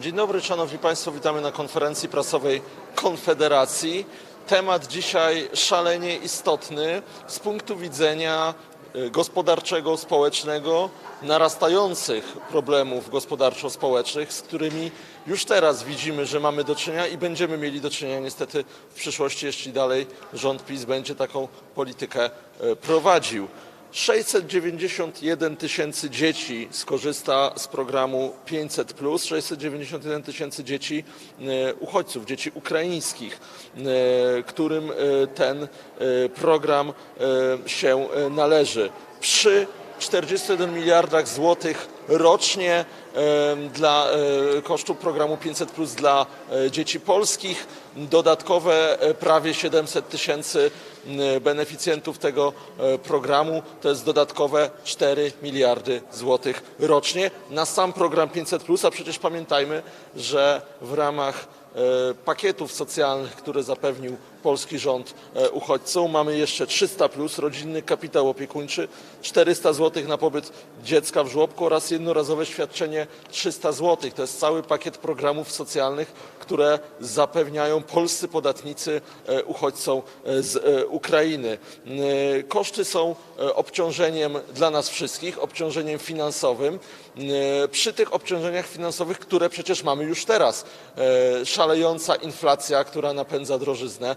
Dzień dobry, Szanowni Państwo, witamy na konferencji prasowej Konfederacji. Temat dzisiaj szalenie istotny z punktu widzenia y, gospodarczego, społecznego, narastających problemów gospodarczo-społecznych, z którymi już teraz widzimy, że mamy do czynienia i będziemy mieli do czynienia niestety w przyszłości, jeśli dalej rząd PiS będzie taką politykę y, prowadził. 691 tysięcy dzieci skorzysta z programu 500, 691 tysięcy dzieci e, uchodźców, dzieci ukraińskich, e, którym e, ten program się należy. Przy 41 miliardach złotych rocznie dla kosztu programu 500 plus dla dzieci polskich, dodatkowe prawie 700 tysięcy beneficjentów tego e, programu, to jest dodatkowe 4 miliardy złotych rocznie na sam program 500 plus, a przecież pamiętajmy, że w ramach e, pakietów socjalnych, które zapewnił polski rząd e, uchodźcom. Mamy jeszcze 300 plus, rodzinny kapitał opiekuńczy, 400 zł na pobyt dziecka w żłobku oraz jednorazowe świadczenie 300 zł. To jest cały pakiet programów socjalnych, które zapewniają polscy podatnicy e, uchodźcom e, z Ukrainy. Koszty są obciążeniem dla nas wszystkich, obciążeniem finansowym. Przy tych obciążeniach finansowych, które przecież mamy już teraz, szalejąca inflacja, która napędza drożyznę,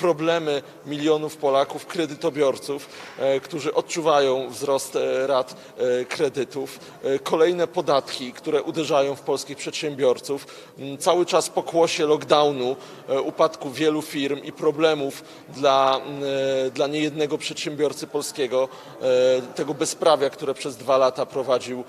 problemy milionów Polaków, kredytobiorców, e, którzy odczuwają wzrost e, rat e, kredytów, kolejne podatki, które uderzają w polskich przedsiębiorców, m, cały czas pokłosie lockdownu, upadku wielu firm i problemów dla, m, e, dla niejednego przedsiębiorcy polskiego, tego bezprawia, które przez dwa lata prowadził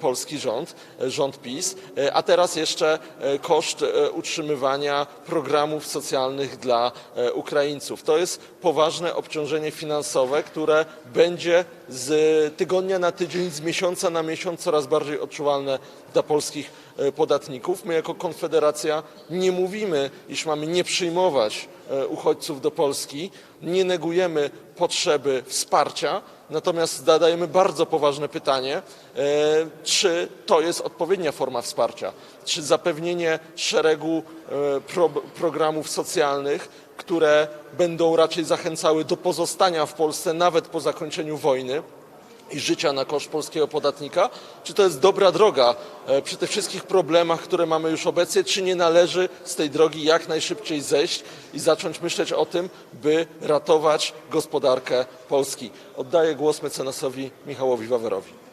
polski rząd, rząd PiS, a teraz jeszcze koszt utrzymywania programów socjalnych dla e, Ukraińców. To jest poważne obciążenie finansowe, które będzie z tygodnia na tydzień, z miesiąca na miesiąc coraz bardziej odczuwalne dla polskich e, podatników. My jako Konfederacja nie mówimy, iż mamy nie przyjmować e, uchodźców do Polski, nie negujemy potrzeby wsparcia, natomiast zadajemy bardzo poważne pytanie, e, czy to jest odpowiednia forma wsparcia, czy zapewnienie szeregu e, pro, programów socjalnych, które będą raczej zachęcały do pozostania w Polsce nawet po zakończeniu wojny, i życia na koszt polskiego podatnika? Czy to jest dobra droga e, przy tych wszystkich problemach, które mamy już obecnie? Czy nie należy z tej drogi jak najszybciej zejść i zacząć myśleć o tym, by ratować gospodarkę Polski? Oddaję głos mecenasowi Michałowi Wawerowi.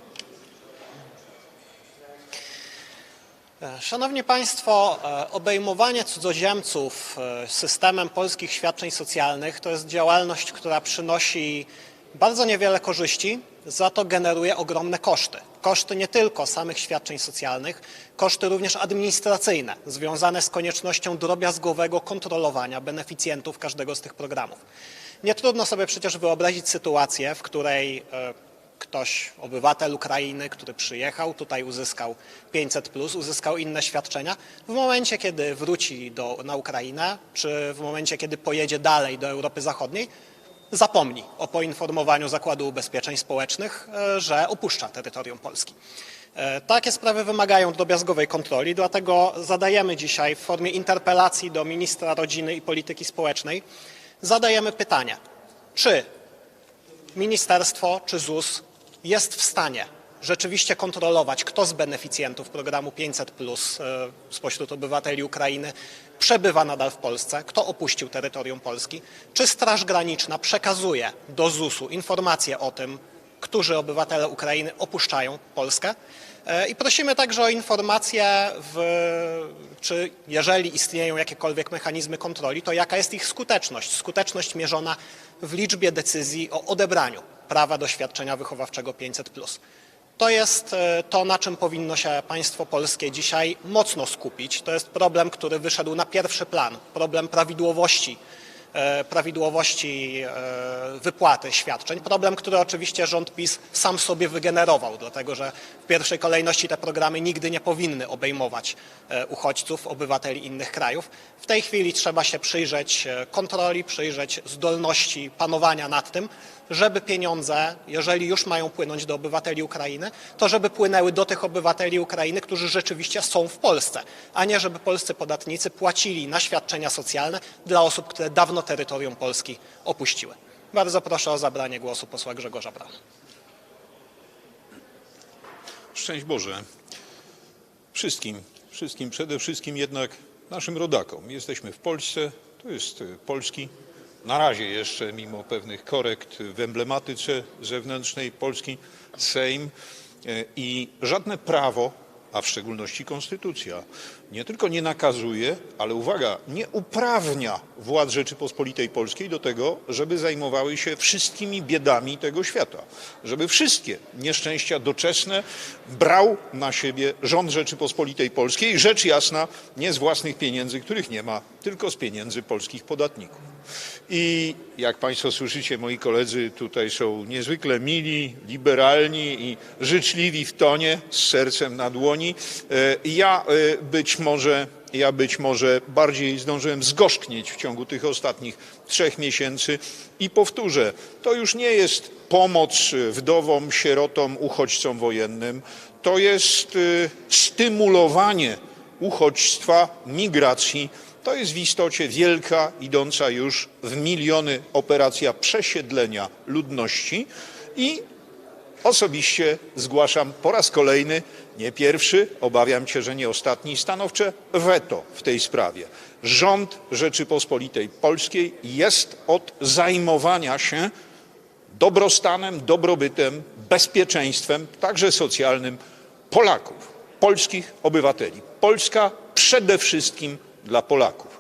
Szanowni Państwo, e, obejmowanie cudzoziemców e, systemem polskich świadczeń socjalnych to jest działalność, która przynosi bardzo niewiele korzyści, za to generuje ogromne koszty. Koszty nie tylko samych świadczeń socjalnych, koszty również administracyjne, związane z koniecznością drobiazgowego kontrolowania beneficjentów każdego z tych programów. Nie trudno sobie przecież wyobrazić sytuację, w której e, ktoś, obywatel Ukrainy, który przyjechał, tutaj uzyskał 500, uzyskał inne świadczenia, w momencie, kiedy wróci do, na Ukrainę, czy w momencie, kiedy pojedzie dalej do Europy Zachodniej, zapomni o poinformowaniu Zakładu Ubezpieczeń Społecznych, e, że opuszcza terytorium Polski. E, Takie sprawy wymagają drobiazgowej kontroli, dlatego zadajemy dzisiaj w formie interpelacji do ministra rodziny i polityki społecznej, zadajemy pytanie, czy ministerstwo czy ZUS jest w stanie rzeczywiście kontrolować, kto z beneficjentów programu 500 plus spośród obywateli Ukrainy przebywa nadal w Polsce, kto opuścił terytorium Polski, czy Straż Graniczna przekazuje do ZUS-u informacje o tym, którzy obywatele Ukrainy opuszczają Polskę. E, I prosimy także o informacje, w, czy jeżeli istnieją jakiekolwiek mechanizmy kontroli, to jaka jest ich skuteczność. Skuteczność mierzona w liczbie decyzji o odebraniu prawa do świadczenia wychowawczego 500. To jest e, to, na czym powinno się państwo polskie dzisiaj mocno skupić. To jest problem, który wyszedł na pierwszy plan, problem prawidłowości prawidłowości e, wypłaty świadczeń. Problem, który oczywiście rząd PiS sam sobie wygenerował, dlatego że w pierwszej kolejności te programy nigdy nie powinny obejmować e, uchodźców, obywateli innych krajów. W tej chwili trzeba się przyjrzeć e, kontroli, przyjrzeć zdolności panowania nad tym, żeby pieniądze, jeżeli już mają płynąć do obywateli Ukrainy, to żeby płynęły do tych obywateli Ukrainy, którzy rzeczywiście są w Polsce, a nie żeby polscy podatnicy płacili na świadczenia socjalne dla osób, które dawno terytorium Polski opuściły. Bardzo proszę o zabranie głosu posła Grzegorza Brauna. Szczęść Boże. Wszystkim, wszystkim, przede wszystkim jednak naszym rodakom. Jesteśmy w Polsce, to jest e, polski, na razie jeszcze mimo pewnych korekt w emblematyce zewnętrznej Polski, Sejm e, i żadne prawo, a w szczególności konstytucja, nie tylko nie nakazuje, ale uwaga, nie uprawnia władz Rzeczypospolitej Polskiej do tego, żeby zajmowały się wszystkimi biedami tego świata, żeby wszystkie nieszczęścia doczesne brał na siebie rząd Rzeczypospolitej Polskiej, rzecz jasna nie z własnych pieniędzy, których nie ma, tylko z pieniędzy polskich podatników. I jak Państwo słyszycie, moi koledzy tutaj są niezwykle mili, liberalni i życzliwi w tonie, z sercem na dłoni. E, Ja e, być może, ja być może bardziej zdążyłem zgorzknieć w ciągu tych ostatnich trzech miesięcy. I powtórzę, to już nie jest pomoc wdowom, sierotom, uchodźcom wojennym, to jest e, stymulowanie uchodźstwa, migracji. To jest w istocie wielka, idąca już w miliony operacja przesiedlenia ludności. I osobiście zgłaszam po raz kolejny, nie pierwszy, obawiam się, że nie ostatni, stanowcze weto w tej sprawie. Rząd Rzeczypospolitej Polskiej jest od zajmowania się dobrostanem, dobrobytem, bezpieczeństwem, także socjalnym Polaków, polskich obywateli. Polska przede wszystkim dla Polaków.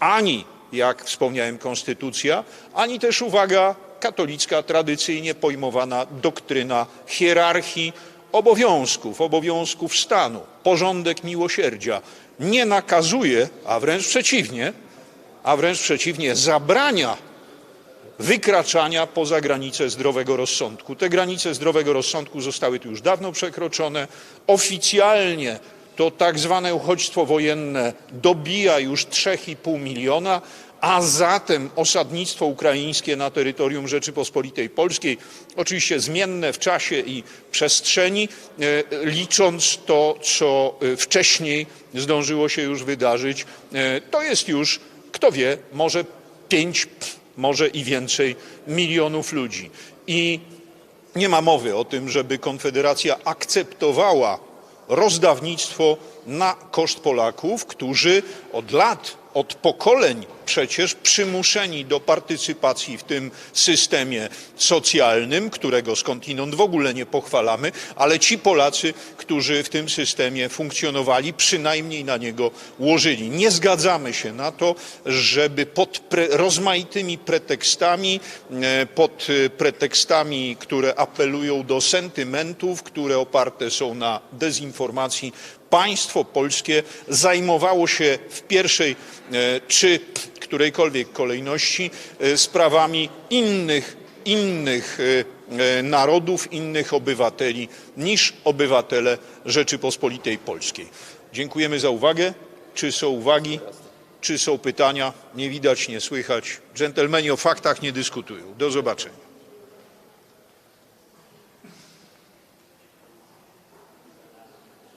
Ani, jak wspomniałem, konstytucja, ani też, uwaga, katolicka, tradycyjnie pojmowana doktryna hierarchii obowiązków, obowiązków stanu, porządek miłosierdzia nie nakazuje, a wręcz przeciwnie, a wręcz przeciwnie, zabrania wykraczania poza granice zdrowego rozsądku. Te granice zdrowego rozsądku zostały tu już dawno przekroczone. Oficjalnie to tak zwane uchodźstwo wojenne dobija już 3,5 miliona, a zatem osadnictwo ukraińskie na terytorium Rzeczypospolitej Polskiej, oczywiście zmienne w czasie i przestrzeni, e, licząc to, co e, wcześniej zdążyło się już wydarzyć, e, to jest już, kto wie, może 5 może i więcej milionów ludzi. I nie ma mowy o tym, żeby Konfederacja akceptowała rozdawnictwo na koszt Polaków, którzy od lat, od pokoleń przecież przymuszeni do partycypacji w tym systemie socjalnym, którego skądinąd w ogóle nie pochwalamy, ale ci Polacy, którzy w tym systemie funkcjonowali, przynajmniej na niego łożyli. Nie zgadzamy się na to, żeby pod pre, rozmaitymi pretekstami, e, pod e, pretekstami, które apelują do sentymentów, które oparte są na dezinformacji, państwo polskie zajmowało się w pierwszej e, czy którejkolwiek kolejności e, sprawami innych, innych e, narodów, innych obywateli niż obywatele Rzeczypospolitej Polskiej. Dziękujemy za uwagę. Czy są uwagi? Czy są pytania? Nie widać, nie słychać. Dżentelmeni o faktach nie dyskutują. Do zobaczenia.